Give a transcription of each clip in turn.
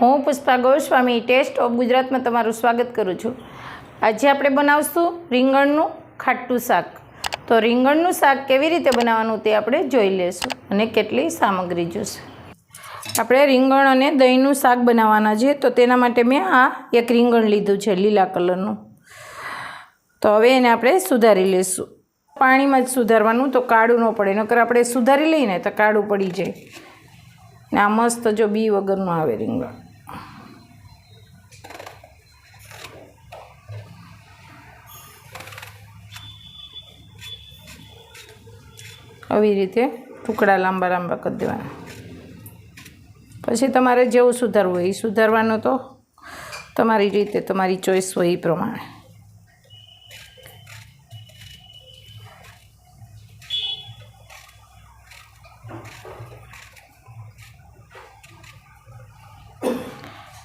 હું Pushpa Goswami test of ગુજરાતમાં તમારું સ્વાગત કરું છું. આજે આપણે બનાવશું રીંગણનું ખાટું શાક. તો રીંગણનું શાક કેવી રીતે બનાવવાનું તે આપણે જોઈ લઈશું અને કેટલી સામગ્રી જોશે. આપણે રીંગણ અને દહીંનું શાક બનાવવાના છે તો તેના માટે મેં આ એક રીંગણ લીધું છે, લીલા કલરનું. તો હવે એને આપણે સુધારી લઈશું પાણીમાં જ સુધારવાનું, તો કાળું ન પડે, નકર આપણે સુધારી લઈએ ને તો કાળું પડી જાય. ને આ મસ્ત જો બી વગરનું આવે રીંગણ. આવી રીતે ટુકડા લાંબા લાંબા કરી દેવાના. પછી તમારે જેવું સુધારવું હોય એ સુધારવાનું તો તમારી રીતે, તમારી ચોઈસ હોય એ પ્રમાણે.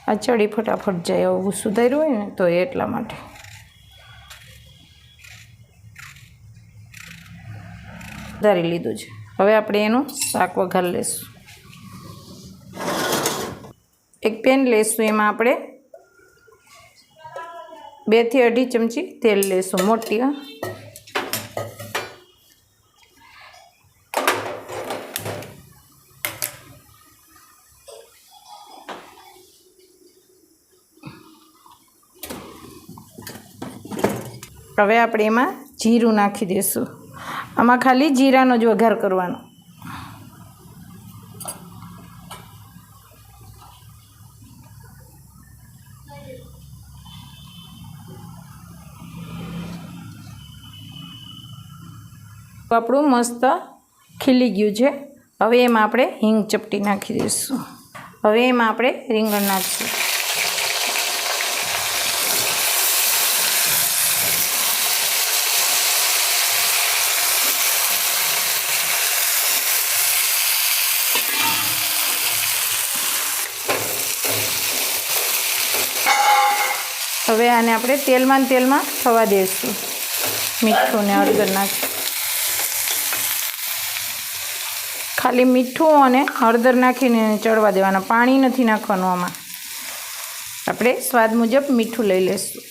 આ ચડી ફટાફટ જાય એવું સુધાર્યું હોય ને તો એટલા માટે. સુધારી લીધું છે. હવે આપણે એનું શાક વઘાર લેશું. એક પેન લેશું, એમાં આપણે બેથી અઢી ચમચી તેલ લેશું, મોટી હવે આપણે એમાં જીરું નાખી દઈશું આમાં ખાલી જીરાનો જ વઘાર કરવાનો. આપણું મસ્ત ખીલી ગયું છે. હવે એમાં આપણે હિંગ ચપટી નાખી દઈશું. હવે એમાં આપણે રીંગણ નાખીશું. હવે આને આપણે તેલમાં તેલમાં થવા દઈશું મીઠું ને હળદર નાખી ખાલી મીઠું અને હળદર નાખીને ચડવા દેવાના. પાણી નથી નાખવાનું આમાં. આપણે સ્વાદ મુજબ મીઠું લઈ લઈશું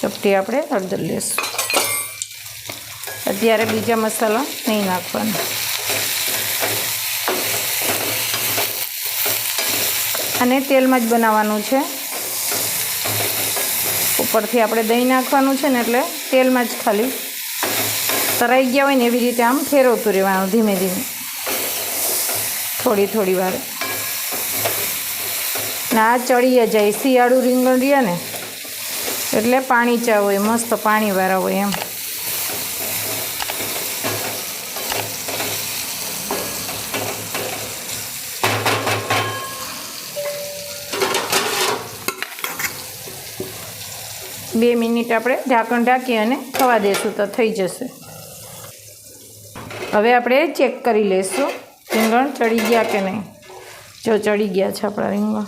ચપટી આપણે હળદર લઈશું અત્યારે બીજા મસાલા નહીં નાખવાના. અને તેલમાં જ બનાવવાનું છે. ઉપરથી આપણે દહીં નાખવાનું છે ને એટલે તેલમાં જ ખાલી તરાઈ ગયા હોય ને એવી રીતે આમ ફેરવતું રહેવાનું ધીમે ધીમે. થોડી થોડી વાર. ના ચડી જાય, શિયાળું રીંગણ રહ્યા ને, એટલે પાણી ચા હોય, મસ્ત પાણીવાળા હોય એમ. બે મિનિટ આપણે ઢાંકણ ઢાંકી અને થવા દઈશું તો થઈ જશે. હવે આપણે ચેક કરી લઈશું રીંગણ ચડી ગયા કે નહીં. જો ચડી ગયા છે આપણા રીંગણ.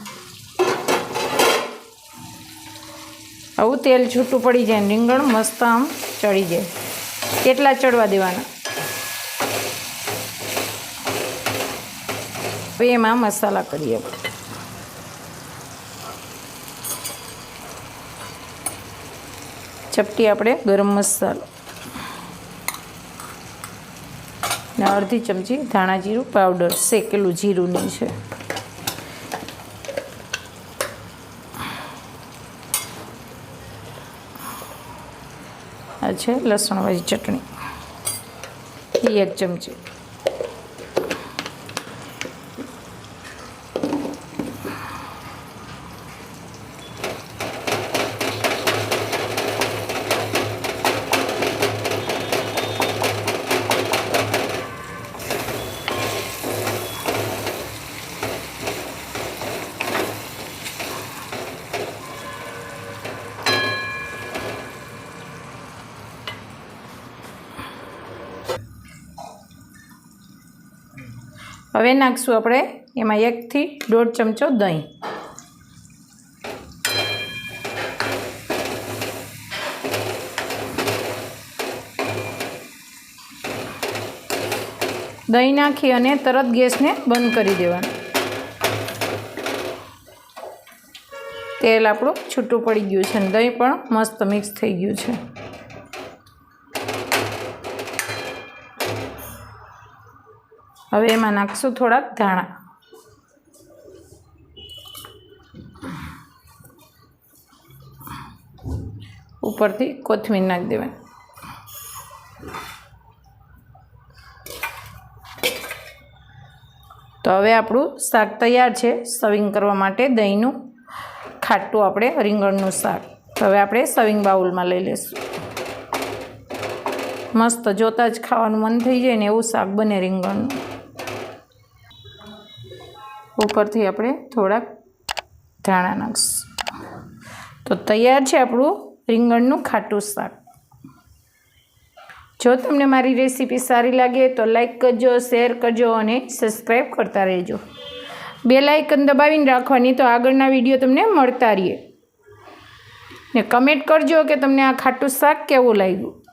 આવું તેલ છૂટું પડી જાય રીંગણ મસ્ત આમ ચડી જાય. કેટલા ચડવા દેવાના? હવે એમાં મસાલા કરીએ આપણે. ચપટી આપણે ગરમ મસાલો. ને અડધી ચમચી ધાણા જીરું પાવડર શેકેલું જીરુંની છે. આ છે લસણવાળી ચટણી. એક ચમચી. હવે નાખશું આપણે એમાં એકથી દોઢ ચમચો દહીં. દહીં નાખી અને તરત ગેસને બંધ કરી દેવાનું. તેલ આપણું છૂટું પડી ગયું છે અને દહીં પણ મસ્ત મિક્સ થઈ ગયું છે. હવે એમાં નાખશું થોડાક ધાણા. ઉપરથી કોથમીર નાખી દેવાની. તો હવે આપણું શાક તૈયાર છે. સર્વિંગ કરવા માટે દહીંનું ખાટું આપણે રીંગણનું શાક. તો હવે આપણે સર્વિંગ બાઉલમાં લઈ લઈશું મસ્ત જોતાં જ ખાવાનું મન થઈ જાય ને એવું શાક બને રીંગણનું. ઉપરથી આપણે થોડાક ધાણા નાખીશું. તો તૈયાર છે આપણું રીંગણનું ખાટું શાક. જો તમને મારી રેસીપી સારી લાગે તો લાઈક કરજો, શેર કરજો અને સબસ્ક્રાઈબ કરતા રહેજો. બે લાઇકન દબાવીને રાખવાની તો આગળના વીડિયો તમને મળતા રહીએ. ને કમેન્ટ કરજો કે તમને આ ખાટું શાક કેવું લાગ્યું.